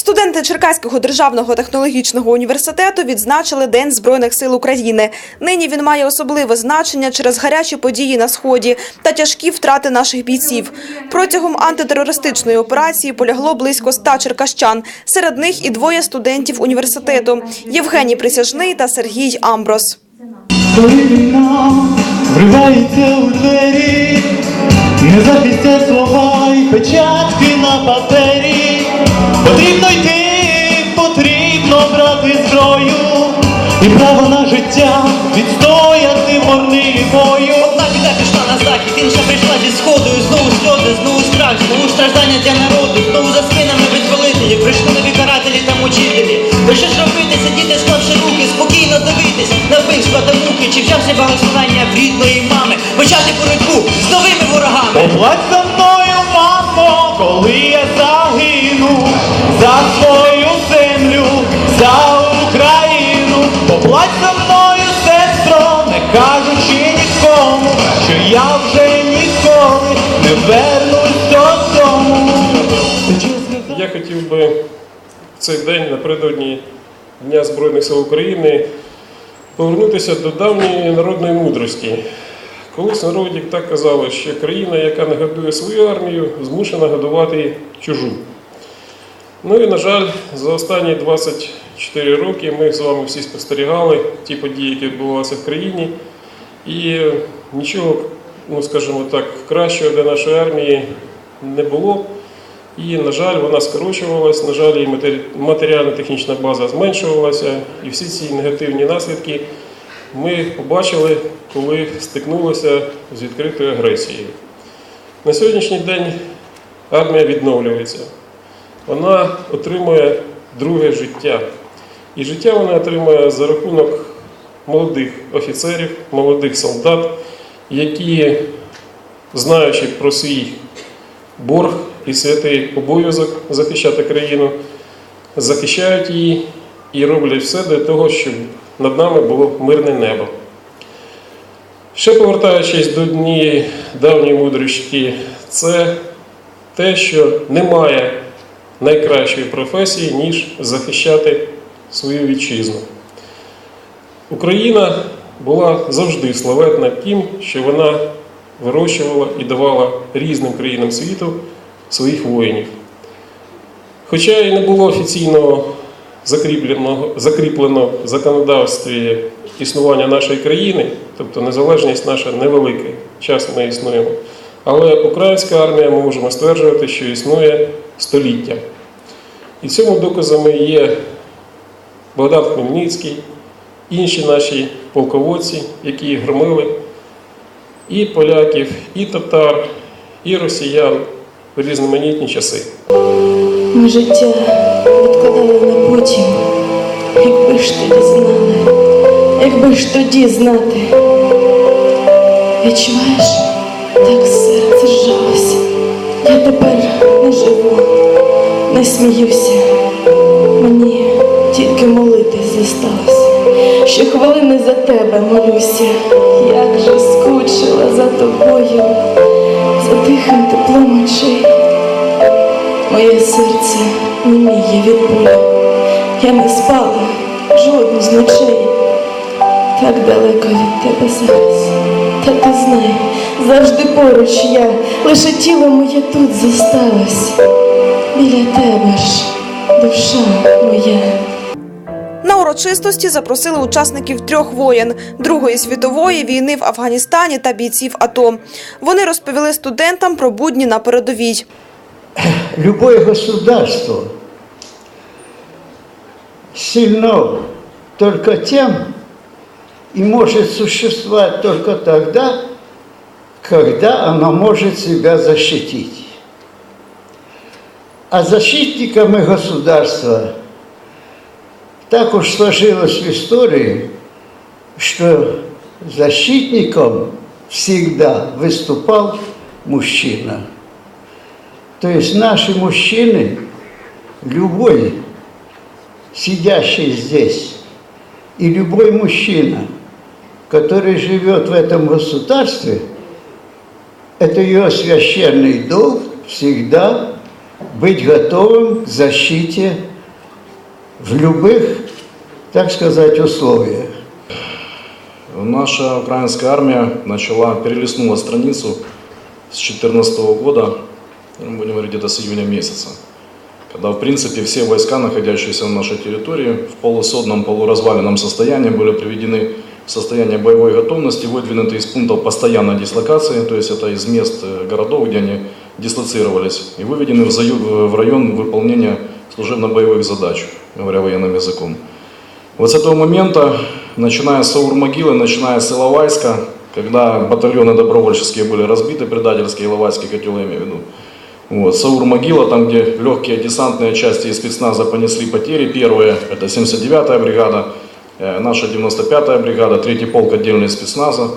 Студенти Черкаського державного технологічного університету відзначили День Збройних сил України. Нині він має особливе значення через гарячі події на сході та тяжкі втрати наших бійців. Протягом антитерористичної операції полягло близько ста черкащан. Серед них і двоє студентів університету Євгеній Присяжний та Сергій Амброс. Вривається у двері, не захистять слова і печатки на папері. Потрібно йти, потрібно брати зброю і право на життя відстояти бою. Одна біда пішла на захід, інша прийшла зі сходу, знову сльози, знову страх, знову страждання для народу, знову за спинами визволителі, прийшли нові карателі та мучителі. Що ж робити, сидіти, склавши руки, спокійно дивитись на вбивства та муки, чи взявся благословення в рідної мами, почати боротьбу з новими ворогами. Поплач за мною, мамо, коли я загину за свою землю, за Україну. Поплач за мною, сестро, не кажучи нікому, що я вже ніколи не вернусь додому. Я хотів би в цей день напередодні Дня Збройних сил України повернутися до давньої народної мудрості. Колись народі так казали, що країна, яка не годує свою армію, змушена годувати чужу. Ну і, на жаль, за останні 24 роки ми з вами всі спостерігали ті події, які відбувалися в країні. І нічого, ну скажімо так, кращого для нашої армії не було. І, на жаль, вона скорочувалась, на жаль, її матері- матеріально-технічна база зменшувалася, і всі ці негативні наслідки ми побачили, коли стикнулися з відкритою агресією. На сьогоднішній день армія відновлюється. Вона отримує друге життя. І життя вона отримує за рахунок молодих офіцерів, молодих солдат, які, знаючи про свій борг і святий обов'язок захищати країну, захищають її і роблять все для того, щоб над нами було мирне небо. Ще повертаючись до однієї давньої мудрості, це те, що немає найкращої професії, ніж захищати свою вітчизну. Україна була завжди славетна тим, що вона вирощувала і давала різним країнам світу своїх воїнів. Хоча і не було офіційного закріпленого, закріпленого в законодавстві існування нашої країни, тобто незалежність наша невелика, час ми існуємо. Але українська армія ми можемо стверджувати, що існує століття. І цьому доказами є Богдан Хмельницький, інші наші полководці, які громили і поляків, і татар, і росіян в різноманітні часи. Ми життя відкладали на потім, якби ж тоді знали, якби ж тоді знати. Відчуваєш, тепер не живу, не сміюся. Мені тільки молитись зосталося. Щохвилини за тебе молюся, як же скучила за тобою, за тихим теплом очей. Моє серце неміє від болю. Я не спала жодну з ночей. Так далеко від тебе зараз. Та ти знай, завжди поруч я, лише тіло моє тут зосталось. Біля тебе ж душа моя. На урочистості запросили учасників трьох воєн Другої світової війни в Афганістані та бійців АТО. Вони розповіли студентам про будні на передовій. любое государство сильно только тем и может существовать только тогда, когда оно может себя защитить. А защитниками государства так уж сложилось в истории, что защитником всегда выступал мужчина. То есть наши мужчины, любой сидящий здесь, и любой мужчина, который живет в этом государстве, это ее священный долг всегда быть готовым к защите в любых, так сказать, условиях. Наша украинская армия начала, перелистнула страницу с 2014 года, ну, будем говорить, где-то с июня месяца, когда, в принципе, все войска, находящиеся на нашей территории, в полусодном, полуразваленном состоянии, были приведены состояние боевой готовности, выдвинуты из пунктов постоянной дислокации, то есть это из мест э, городов, где они дислоцировались, и выведены в, район выполнения служебно-боевых задач, говоря военным языком. Вот с этого момента, начиная с Саур-могилы, начиная с Иловайска, когда батальоны добровольческие были разбиты, предательские Иловайский котел, я имею в виду, вот, Саур-могила, там, где легкие десантные части из спецназа понесли потери, первые, это 79-я бригада, наша 95-я бригада, третий полк отдельный спецназа,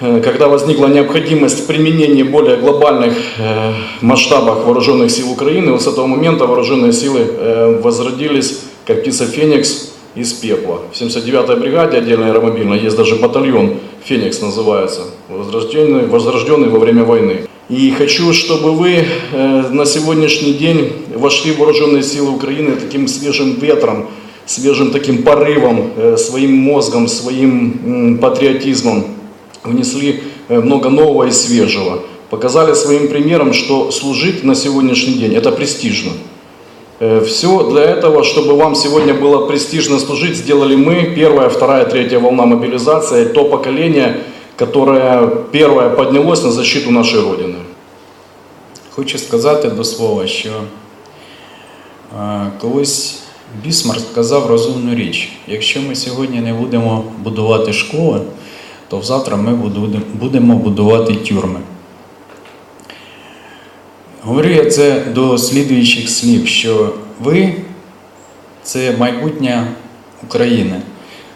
Э, когда возникла необходимость в применении более глобальных э, масштабах вооруженных сил Украины, вот с этого момента вооруженные силы э, возродились как птица Феникс из пепла. В 79-й бригаде отдельно аэромобильной есть даже батальон Феникс называется, возрожденный, возрожденный во время войны. И хочу, чтобы вы э, на сегодняшний день вошли в вооруженные силы Украины таким свежим ветром, свежим таким порывом, э, своим мозгом, своим патриотизмом внесли э, много нового и свежего. Показали своим примером, что служить на сегодняшний день это престижно. Все для этого, чтобы вам сегодня было престижно служить, сделали мы, первая, вторая, третья волна мобилизации, то поколение, которое первое поднялось на защиту нашей Родины. Хочу сказати до слова, що колись Бісмарк сказав розумну річ. Якщо ми сьогодні не будемо будувати школи, то завтра ми будемо будувати тюрми. Говорю я це до слідуючих слів, що ви це майбутнє України.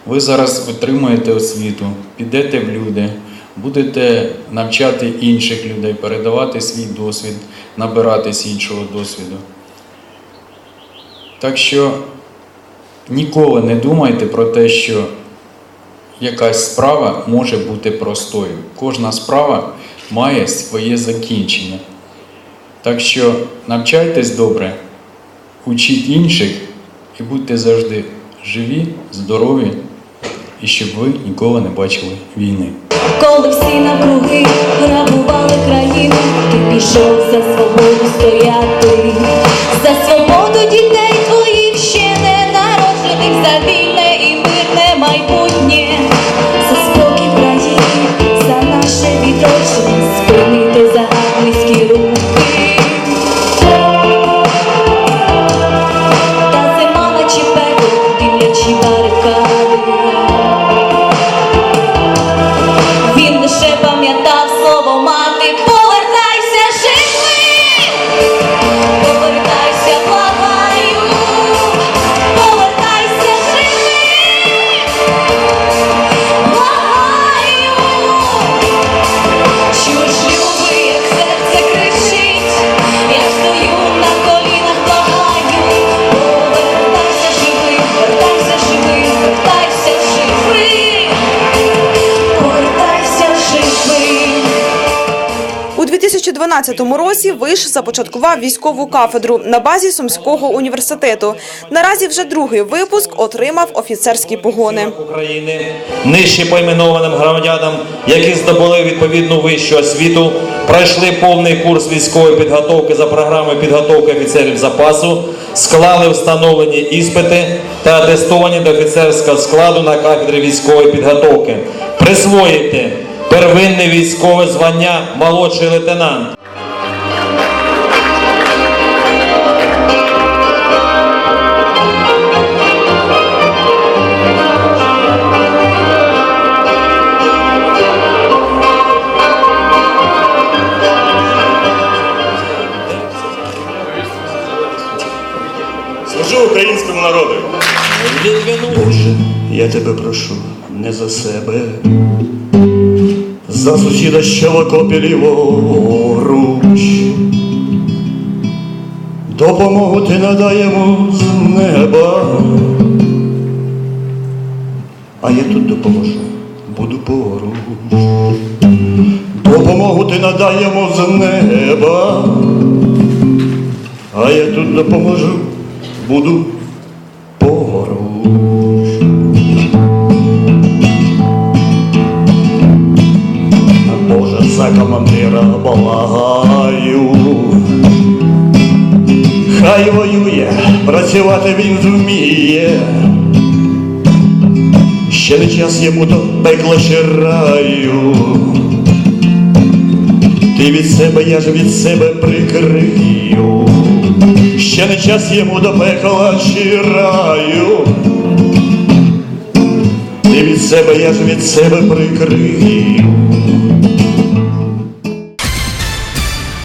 Ви зараз отримуєте освіту, підете в люди, будете навчати інших людей, передавати свій досвід, набиратись іншого досвіду. Так що ніколи не думайте про те, що якась справа може бути простою. Кожна справа має своє закінчення. Так що навчайтесь добре, учіть інших і будьте завжди живі, здорові, і щоб ви ніколи не бачили війни. Коли всі навкруги грабували країну, ти пішов за свободу стояти, 2012 році Виш започаткував військову кафедру на базі Сумського університету. Наразі вже другий випуск отримав офіцерські погони. України нижче поіменованим громадянам, які здобули відповідну вищу освіту, пройшли повний курс військової підготовки за програмою підготовки офіцерів запасу, склали встановлені іспити та атестовані до офіцерського складу на кафедрі військової підготовки. Присвоїти первинне військове звання молодший лейтенант. Служу українському народу. Боже, я тебе прошу не за себе, сусіда, що в окопі ліворуч. Допомогу ти надаємо з неба. А я тут допоможу, буду поруч. Допомогу ти надаємо з неба. А я тут допоможу, буду командира благаю. Хай воює, працювати він вміє. Ще не час йому до пекла ще раю. Ти від себе, я ж від себе прикрию. Ще не час йому до пекла чи раю. Ти від себе, я ж від себе прикрию.